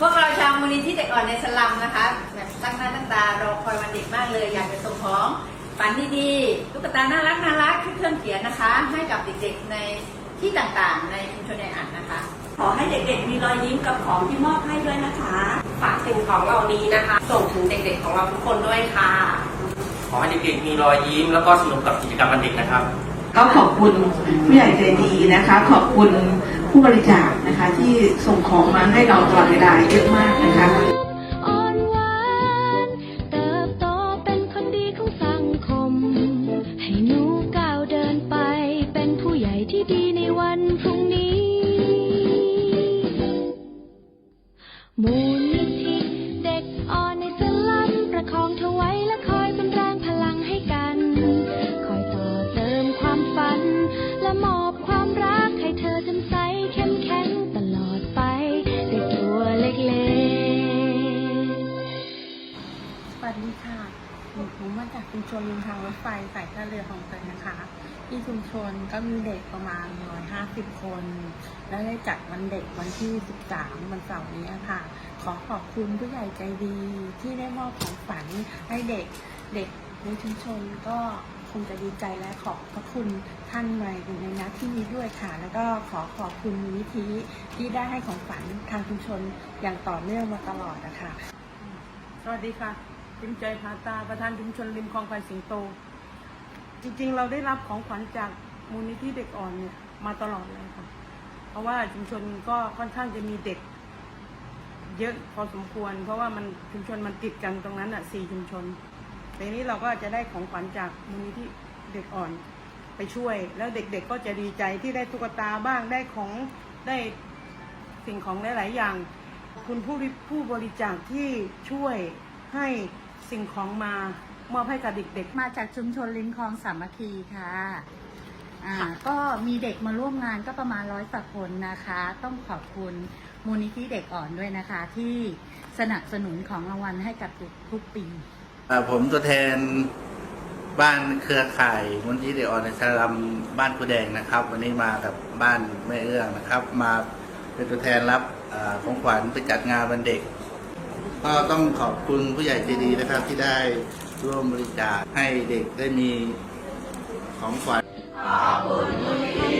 พวกเราชาวมูลนิธิเด็กอ่อนในสลัมนะคะแบบตั้งหน้าตั้งตารอคอยวันเด็กมากเลย อยากจะส่งของฝันดีๆตุ๊กตาน่ารักน่ารักเครื่องเขียนนะคะ ให้กับเด็กๆในที่ต่างๆ ในชุมชนในอ่านนะคะ ขอให้เด็กๆ มีรอยยิ้มกับของที่มอบให้ด้วยนะคะ ฝากสิ่งของเหล่านี้นะคะ ส่งถึงเด็กๆของเราทุกคนด้วยค่ะ ขอให้เด็กๆมีรอยยิ้มแล้วก็สนุกกับกิจกรรมวันเด็กนะครับ ก็ขอบคุณผู้ใหญ่ใจดีนะคะ ขอบคุณผู้บริจาค นะคะที่ส่งของมาให้เราตลอดเวลาเยอะมากนะคะเด็กอ่อนในสลัมประคองเธอไว้และคอยเป็นแรงพลังให้กัน วัสดีค่ะหนูผมมาจากชุมชนริมทางรถไฟสายท่าเรือของเตยนะคะ ที่ชุมชนก็มีเด็กประมาณ150คน แล้วได้จัดวันเด็กวันที่13วันเสาร์นี้ค่ะ ขอขอบคุณผู้ใหญ่ใจดีที่ได้มอบของฝันให้เด็กเด็กในชุมชนก็คงจะดีใจและขอบพระคุณท่านในในนัดที่นี้ด้วยค่ะ แล้วก็ขอขอบคุณมูลนิธิที่ได้ให้ของฝันทางชุมชนอย่างต่อเนื่องมาตลอดนะคะสวัสดีค่ะ จิมใจพาตาประธานชุมชนริมคลองไผ่สิงโต จริงๆ เราได้รับของขวัญจากมูลนิธิเด็กอ่อนเนี่ยมาตลอดเลยค่ะ เพราะว่าชุมชนก็ค่อนข้างจะมีเด็ก เยอะพอสมควร เพราะว่ามันชุมชนมันติดกันตรงนั้นอะสี่ชุมชนแต่นี้เราก็จะได้ของขวัญจากมูลนิธิเด็กอ่อนไปช่วย แล้วเด็กๆก็จะดีใจที่ได้ตุ๊กตาบ้างได้ของได้สิ่งของหลายๆอย่าง คุณผู้ผู้บริจาคที่ช่วยให้ สิ่งของมามอบให้กับเด็กๆมาจากชุมชนริมคลองสามัคคีค่ะอ่าก็มีเด็กมาร่วมงานก็ประมาณร้อยกว่าคนนะคะ ต้องขอบคุณมูลนิธิเด็กอ่อนด้วยนะคะ ที่สนับสนุนของรางวัลให้กับเด็กทุกปีอ่าผมตัวแทนบ้านเครือข่ายมูลที่เด็กอ่อนในสลัมบ้านกูแดงนะครับ วันนี้มากับบ้านแม่เอื้องนะครับ มาเป็นตัวแทนรับอาของขวัญไปจัดงานวันเด็ก ก็ต้องขอบคุณผู้ใหญ่ใจดีนะครับที่ได้ร่วมบริจาคให้เด็กได้มีของขวัญขอบคุณ